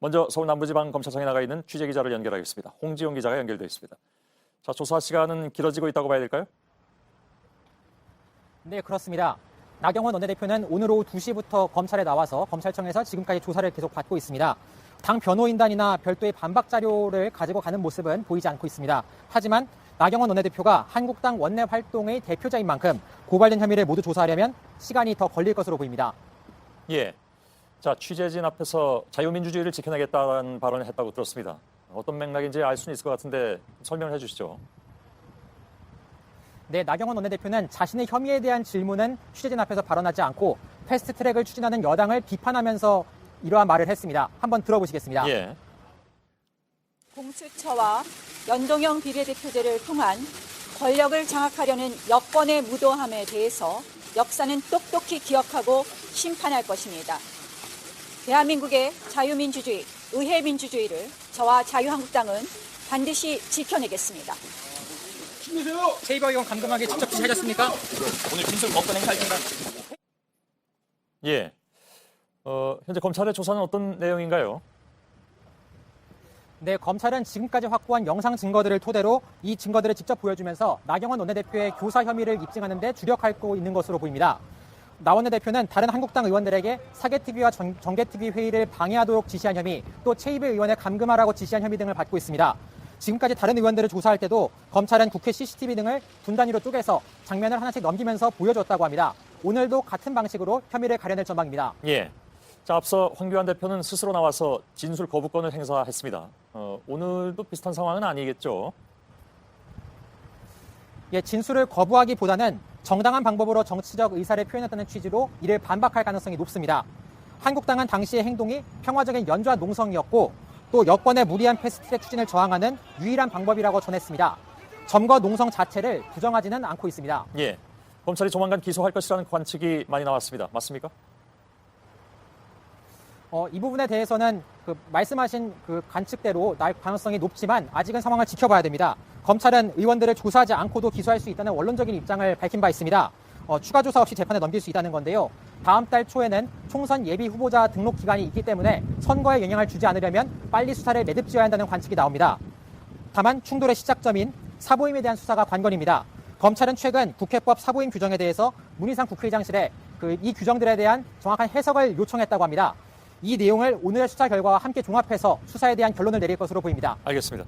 먼저 서울 남부지방검찰청에 나가 있는 취재 기자를 연결하겠습니다. 홍지용 기자가 연결되어 있습니다. 자, 조사 시간은 길어지고 있다고 봐야 될까요? 네, 그렇습니다. 나경원 원내대표는 오늘 오후 2시부터 검찰에 나와서 검찰청에서 지금까지 조사를 계속 받고 있습니다. 당 변호인단이나 별도의 반박 자료를 가지고 가는 모습은 보이지 않고 있습니다. 하지만 나경원 원내대표가 한국당 원내 활동의 대표자인 만큼 고발된 혐의를 모두 조사하려면 시간이 더 걸릴 것으로 보입니다. 예. 자, 취재진 앞에서 자유민주주의를 지켜내겠다는 발언을 했다고 들었습니다. 어떤 맥락인지 알 수는 있을 것 같은데 설명을 해주시죠. 네, 나경원 원내대표는 자신의 혐의에 대한 질문은 취재진 앞에서 발언하지 않고 패스트 트랙을 추진하는 여당을 비판하면서 이러한 말을 했습니다. 한번 들어보시겠습니다. 예. 공수처와 연동형 비례대표제를 통한 권력을 장악하려는 여권의 무도함에 대해서 역사는 똑똑히 기억하고 심판할 것입니다. 대한민국의 자유민주주의, 의회민주주의를 저와 자유한국당은 반드시 지켜내겠습니다. 세이버 의원 감금하기 직접 지시하셨습니까? 오늘 진술 먹고 행사할 생각 예. 어, 현재 검찰의 조사는 어떤 내용인가요? 네, 검찰은 지금까지 확보한 영상 증거들을 토대로 이 증거들을 직접 보여주면서 나경원 원내대표의 교사 혐의를 입증하는 데 주력하고 있는 것으로 보입니다. 나 원내 대표는 다른 한국당 의원들에게 사개TV와 정개TV 회의를 방해하도록 지시한 혐의, 또 최이배 의원의 감금하라고 지시한 혐의 등을 받고 있습니다. 지금까지 다른 의원들을 조사할 때도 검찰은 국회 CCTV 등을 분단위로 쪼개서 장면을 하나씩 넘기면서 보여줬다고 합니다. 오늘도 같은 방식으로 혐의를 가려낼 전망입니다. 예. 자, 앞서 황교안 대표는 스스로 나와서 진술 거부권을 행사했습니다. 어, 오늘도 비슷한 상황은 아니겠죠? 예, 진술을 거부하기보다는 정당한 방법으로 정치적 의사를 표현했다는 취지로 이를 반박할 가능성이 높습니다. 한국당은 당시의 행동이 평화적인 연좌 농성이었고 또 여권의 무리한 패스트트랙 추진을 저항하는 유일한 방법이라고 전했습니다. 점거 농성 자체를 부정하지는 않고 있습니다. 예. 검찰이 조만간 기소할 것이라는 관측이 많이 나왔습니다. 맞습니까? 어, 이 부분에 대해서는 그 말씀하신 그 관측대로 날 가능성이 높지만 아직은 상황을 지켜봐야 됩니다. 검찰은 의원들을 조사하지 않고도 기소할 수 있다는 원론적인 입장을 밝힌 바 있습니다. 어, 추가 조사 없이 재판에 넘길 수 있다는 건데요. 다음 달 초에는 총선 예비 후보자 등록 기간이 있기 때문에 선거에 영향을 주지 않으려면 빨리 수사를 매듭지어야 한다는 관측이 나옵니다. 다만 충돌의 시작점인 사보임에 대한 수사가 관건입니다. 검찰은 최근 국회법 사보임 규정에 대해서 문희상 국회의장실에 그 이 규정들에 대한 정확한 해석을 요청했다고 합니다. 이 내용을 오늘의 수사 결과와 함께 종합해서 수사에 대한 결론을 내릴 것으로 보입니다. 알겠습니다.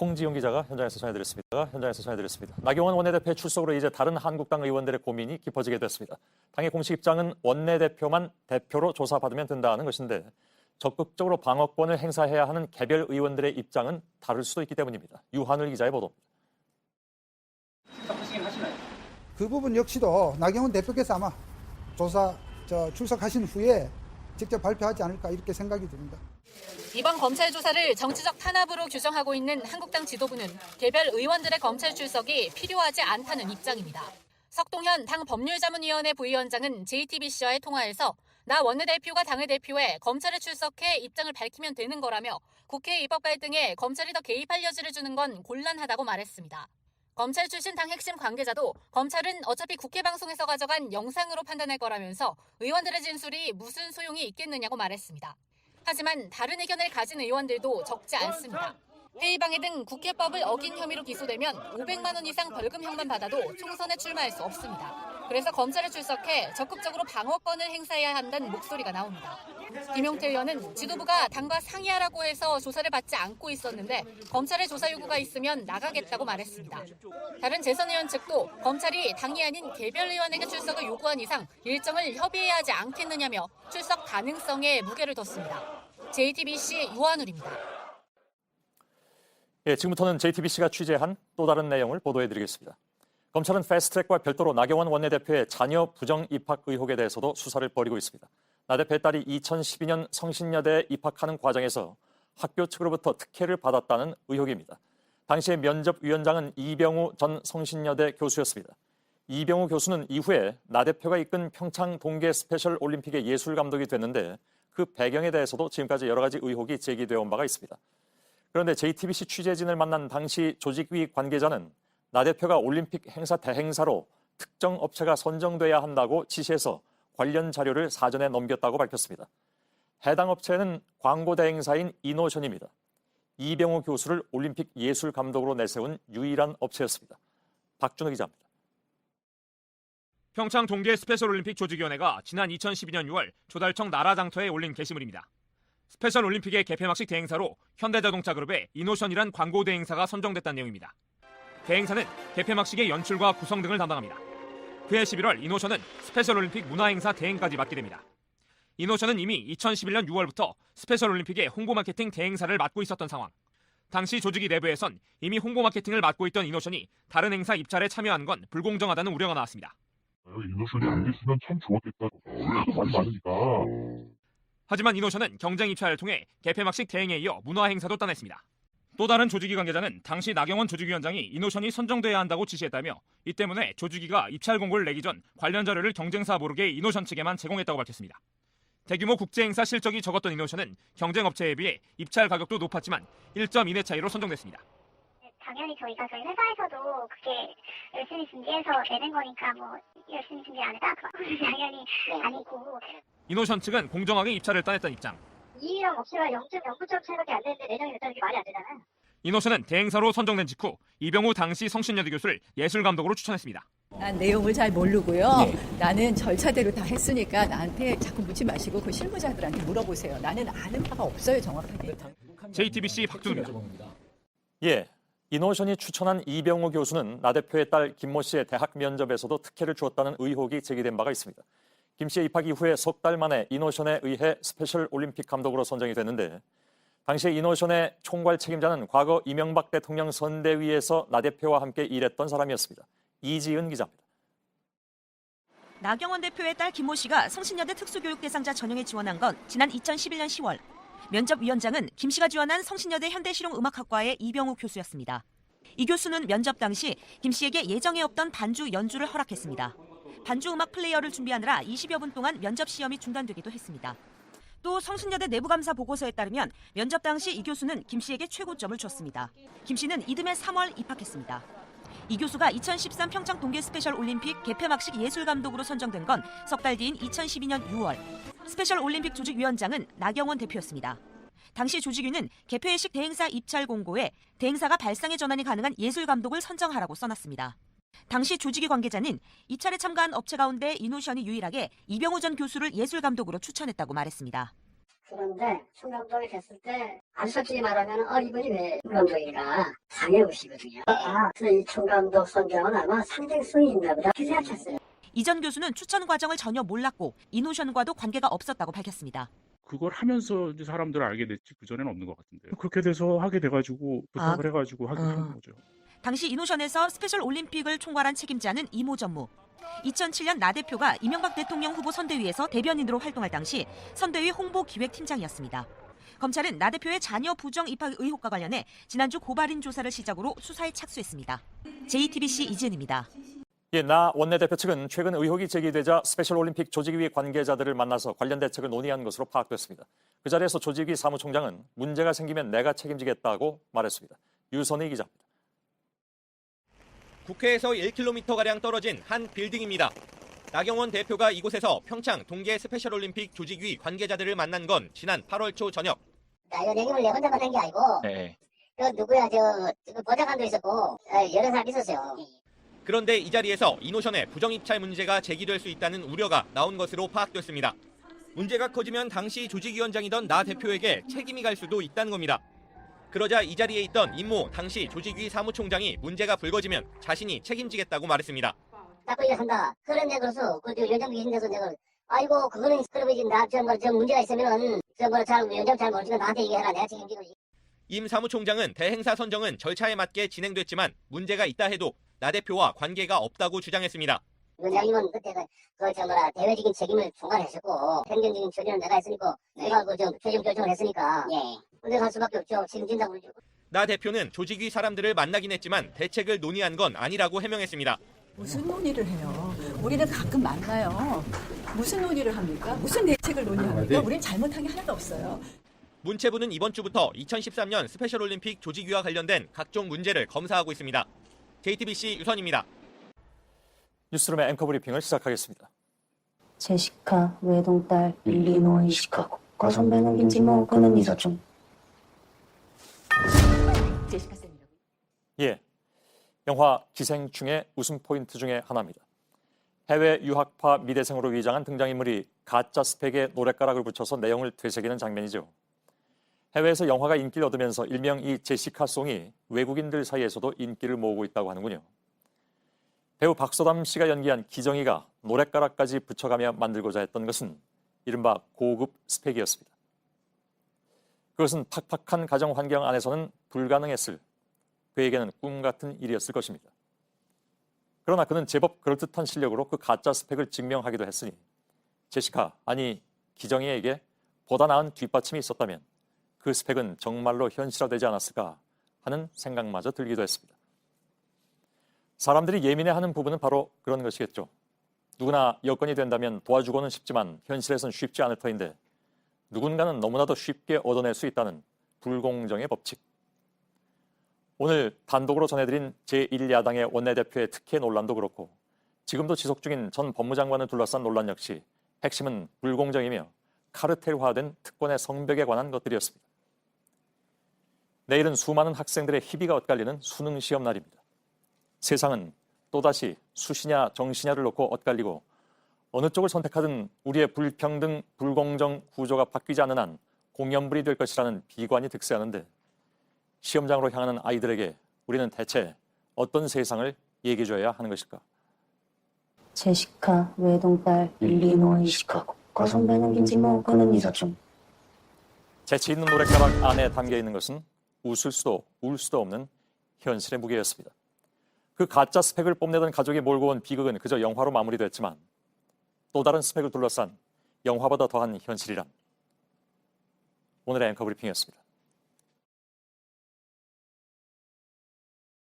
홍지용 기자가 현장에서 전해드렸습니다. 현장에서 전해드렸습니다. 나경원 원내대표의 출석으로 이제 다른 한국당 의원들의 고민이 깊어지게 됐습니다. 당의 공식 입장은 원내대표만 대표로 조사받으면 된다는 것인데 적극적으로 방어권을 행사해야 하는 개별 의원들의 입장은 다를 수도 있기 때문입니다. 유한을 기자의 보도입니다. 그 부분 역시도 나경원 대표께서 아마 조사 저 출석하신 후에 직접 발표하지 않을까 이렇게 생각이 듭니다. 이번 검찰 조사를 정치적 탄압으로 규정하고 있는 한국당 지도부는 개별 의원들의 검찰 출석이 필요하지 않다는 입장입니다. 석동현 당 법률자문위원회 부위원장은 JTBC와의 통화에서 나 원내대표가 당의 대표에 검찰에 출석해 입장을 밝히면 되는 거라며 국회 입법 갈등에 검찰이 더 개입할 여지를 주는 건 곤란하다고 말했습니다. 검찰 출신 당 핵심 관계자도 검찰은 어차피 국회 방송에서 가져간 영상으로 판단할 거라면서 의원들의 진술이 무슨 소용이 있겠느냐고 말했습니다. 하지만 다른 의견을 가진 의원들도 적지 않습니다. 회의방해 등 국회법을 어긴 혐의로 기소되면 500만 원 이상 벌금형만 받아도 총선에 출마할 수 없습니다. 그래서 검찰에 출석해 적극적으로 방어권을 행사해야 한다는 목소리가 나옵니다. 김용태 의원은 지도부가 당과 상의하라고 해서 조사를 받지 않고 있었는데 검찰의 조사 요구가 있으면 나가겠다고 말했습니다. 다른 재선 의원 측도 검찰이 당이 아닌 개별 의원에게 출석을 요구한 이상 일정을 협의해야 하지 않겠느냐며 출석 가능성에 무게를 뒀습니다. JTBC 유한울입니다. 예, 지금부터는 JTBC가 취재한 또 다른 내용을 보도해드리겠습니다. 검찰은 패스트트랙과 별도로 나경원 원내대표의 자녀 부정 입학 의혹에 대해서도 수사를 벌이고 있습니다. 나 대표의 딸이 2012년 성신여대에 입학하는 과정에서 학교 측으로부터 특혜를 받았다는 의혹입니다. 당시의 면접위원장은 이병우 전 성신여대 교수였습니다. 이병우 교수는 이후에 나 대표가 이끈 평창 동계 스페셜 올림픽의 예술 감독이 됐는데 그 배경에 대해서도 지금까지 여러 가지 의혹이 제기되어 온 바가 있습니다. 그런데 JTBC 취재진을 만난 당시 조직위 관계자는 나 대표가 올림픽 행사 대행사로 특정 업체가 선정돼야 한다고 지시해서 관련 자료를 사전에 넘겼다고 밝혔습니다. 해당 업체는 광고 대행사인 이노션입니다. 이병호 교수를 올림픽 예술 감독으로 내세운 유일한 업체였습니다. 박준호 기자입니다. 평창 동계 스페셜 올림픽 조직위원회가 지난 2012년 6월 조달청 나라장터에 올린 게시물입니다. 스페셜 올림픽의 개폐막식 대행사로 현대자동차 그룹의 이노션이란 광고 대행사가 선정됐다는 내용입니다. 대행사는 개폐막식의 연출과 구성 등을 담당합니다. 그해 11월 이노션은 스페셜 올림픽 문화행사 대행까지 맡게 됩니다. 이노션은 이미 2011년 6월부터 스페셜 올림픽의 홍보 마케팅 대행사를 맡고 있었던 상황. 당시 조직위 내부에선 이미 홍보 마케팅을 맡고 있던 이노션이 다른 행사 입찰에 참여한 건 불공정하다는 우려가 나왔습니다. 이노션이 안 됐으면 참 좋았겠다. 하도 말이 많으니까. 하지만 이노션은 경쟁 입찰을 통해 개폐막식 대행에 이어 문화 행사도 따냈습니다. 또 다른 조직위 관계자는 당시 나경원 조직위원장이 이노션이 선정돼야 한다고 지시했다며 이 때문에 조직위가 입찰 공고를 내기 전 관련 자료를 경쟁사 모르게 이노션 측에만 제공했다고 밝혔습니다. 대규모 국제 행사 실적이 적었던 이노션은 경쟁 업체에 비해 입찰 가격도 높았지만 1.2내 차이로 선정됐습니다. 당연히 저희가 저희 회사에서도 그게 열심히 준비해서 내는 거니까 뭐 열심히 준비 안 했다 그건 당연히 아니고 이노션 측은 공정하게 입찰을 따냈던 입장. 이랑 업체가 0.09점 차이밖에 안 되는데 내정이 됐다는 게 말이 안 되잖아요. 이노션은 대행사로 선정된 직후 이병우 당시 성신여대 교수를 예술 감독으로 추천했습니다. 난 내용을 잘 모르고요. 나는 절차대로 다 했으니까 나한테 자꾸 묻지 마시고 그 실무자들한테 물어보세요. 나는 아는 바가 없어요, 정확하게. JTBC 박준우입니다. 예, 이노션이 추천한 이병호 교수는 나 대표의 딸 김모 씨의 대학 면접에서도 특혜를 주었다는 의혹이 제기된 바가 있습니다. 김 씨의 입학 이후에 석 달 만에 이노션에 의해 스페셜 올림픽 감독으로 선정이 됐는데 당시 이노션의 총괄 책임자는 과거 이명박 대통령 선대위에서 나 대표와 함께 일했던 사람이었습니다. 이지은 기자입니다. 나경원 대표의 딸 김모 씨가 성신여대 특수교육 대상자 전형에 지원한 건 지난 2011년 10월. 면접위원장은 김 씨가 지원한 성신여대 현대실용음악학과의 이병우 교수였습니다. 이 교수는 면접 당시 김 씨에게 예정에 없던 반주 연주를 허락했습니다. 반주 음악 플레이어를 준비하느라 20여 분 동안 면접 시험이 중단되기도 했습니다. 또 성신여대 내부감사 보고서에 따르면 면접 당시 이 교수는 김 씨에게 최고점을 줬습니다. 김 씨는 이듬해 3월 입학했습니다. 이 교수가 2013 평창 동계 스페셜 올림픽 개폐막식 예술 감독으로 선정된 건 석 달 뒤인 2012년 6월. 스페셜 올림픽 조직위원장은 나경원 대표였습니다. 당시 조직위는 개폐회식 대행사 입찰 공고에 대행사가 발상의 전환이 가능한 예술 감독을 선정하라고 써놨습니다. 당시 조직위 관계자는 입찰에 참가한 업체 가운데 이노션이 유일하게 이병호 전 교수를 예술 감독으로 추천했다고 말했습니다. 그런데 총감독이 됐을 때 아주 솔직히 말하면 어 이분이 왜 총감독인가 당해보시거든요. 아, 그래서 이 총감독 선정은 아마 상징성이 있나 보다 이렇게 생각했어요. 이전 교수는 추천 과정을 전혀 몰랐고 이노션과도 관계가 없었다고 밝혔습니다. 그걸 하면서 이제 사람들을 알게 됐지 그전에는 없는 것 같은데. 그렇게 돼서 하게 돼가지고 부탁을 해가지고 하게 된 거죠. 당시 이노션에서 스페셜 올림픽을 총괄한 책임자는 이모 전무. 2007년 나 대표가 이명박 대통령 후보 선대위에서 대변인으로 활동할 당시 선대위 홍보 기획팀장이었습니다. 검찰은 나 대표의 자녀 부정 입학 의혹과 관련해 지난주 고발인 조사를 시작으로 수사에 착수했습니다. JTBC 이지은입니다. 예, 나 원내대표 측은 최근 의혹이 제기되자 스페셜 올림픽 조직위 관계자들을 만나서 관련 대책을 논의한 것으로 파악됐습니다. 그 자리에서 조직위 사무총장은 문제가 생기면 내가 책임지겠다고 말했습니다. 유선희 기자입니다. 국회에서 1km가량 떨어진 한 빌딩입니다. 나경원 대표가 이곳에서 평창 동계 스페셜 올림픽 조직위 관계자들을 만난 건 지난 8월 초 저녁. 나 이거 내용을 내 혼자 만난 게 아니고 네. 그 누구야 저, 저 보좌관도 있었고 어, 여러 사람 있었어요. 그런데 이 자리에서 이노션의 부정 입찰 문제가 제기될 수 있다는 우려가 나온 것으로 파악됐습니다. 문제가 커지면 당시 조직위원장이던 나 대표에게 책임이 갈 수도 있다는 겁니다. 그러자 이 자리에 있던 임모 당시 조직위 사무총장이 문제가 불거지면 자신이 책임지겠다고 말했습니다. 자꾸 이거 한다. 그런 데로서 그 위원장 계신 데서 내가 아이고 그거는 그러면 이제 나저 뭐, 저 문제가 있으면은 저뭐잘 위원장 잘 모르니까 나한테 얘기해라. 내가 책임지고 임 사무총장은 대행사 선정은 절차에 맞게 진행됐지만 문제가 있다 해도 나 대표와 관계가 없다고 주장했습니다. 위원장님은 그때 그, 그, 저, 뭐라, 대외적인 책임을 총괄했었고, 행정적인 처리는 내가 했으니까, 내가 그, 저, 최종 결정을 했으니까, 예. 근데 갈 수밖에 없죠. 책임진다고 그러죠. 나 대표는 조직위 사람들을 만나긴 했지만 대책을 논의한 건 아니라고 해명했습니다. 무슨 논의를 해요? 우리는 가끔 만나요. 무슨 논의를 합니까? 무슨 대책을 논의합니까? 우린 잘못한 게 하나도 없어요. 문체부는 이번 주부터 2013년 스페셜 올림픽 조직위와 관련된 각종 문제를 검사하고 있습니다. JTBC 유선입니다. 뉴스룸의 앵커 브리핑을 시작하겠습니다. 제시카 외동딸 일리노이 시카고 과 선배는 김지모 그는 이사촌 예, 영화 기생충의 웃음 포인트 중에 하나입니다. 해외 유학파 미대생으로 위장한 등장인물이 가짜 스펙에 노랫가락을 붙여서 내용을 되새기는 장면이죠. 해외에서 영화가 인기를 얻으면서 일명 이 제시카 송이 외국인들 사이에서도 인기를 모으고 있다고 하는군요. 배우 박소담 씨가 연기한 기정이가 노랫가락까지 붙여가며 만들고자 했던 것은 이른바 고급 스펙이었습니다. 그것은 팍팍한 가정 환경 안에서는 불가능했을 그에게는 꿈 같은 일이었을 것입니다. 그러나 그는 제법 그럴듯한 실력으로 그 가짜 스펙을 증명하기도 했으니 제시카, 아니 기정이에게 보다 나은 뒷받침이 있었다면 그 스펙은 정말로 현실화되지 않았을까 하는 생각마저 들기도 했습니다. 사람들이 예민해하는 부분은 바로 그런 것이겠죠. 누구나 여건이 된다면 도와주고는 싶지만 현실에선 쉽지 않을 터인데 누군가는 너무나도 쉽게 얻어낼 수 있다는 불공정의 법칙. 오늘 단독으로 전해드린 제1야당의 원내대표의 특혜 논란도 그렇고 지금도 지속 중인 전 법무장관을 둘러싼 논란 역시 핵심은 불공정이며 카르텔화된 특권의 성벽에 관한 것들이었습니다. 내일은 수많은 학생들의 희비가 엇갈리는 수능 시험 날입니다. 세상은 또다시 수시냐 정시냐를 놓고 엇갈리고 어느 쪽을 선택하든 우리의 불평등, 불공정 구조가 바뀌지 않는 한 공연불이 될 것이라는 비관이 득세하는데 시험장으로 향하는 아이들에게 우리는 대체 어떤 세상을 얘기해줘야 하는 것일까? 제시카 외동딸 일리노이 시카고 과 선배는 김지모 그는 이사촌 재치 있는 노랫가락 안에 담겨 있는 것은 웃을 수도 울 수도 없는 현실의 무게였습니다. 그 가짜 스펙을 뽐내던 가족이 몰고 온 비극은 그저 영화로 마무리됐지만 또 다른 스펙을 둘러싼 영화보다 더한 현실이란 오늘의 앵커 브리핑이었습니다.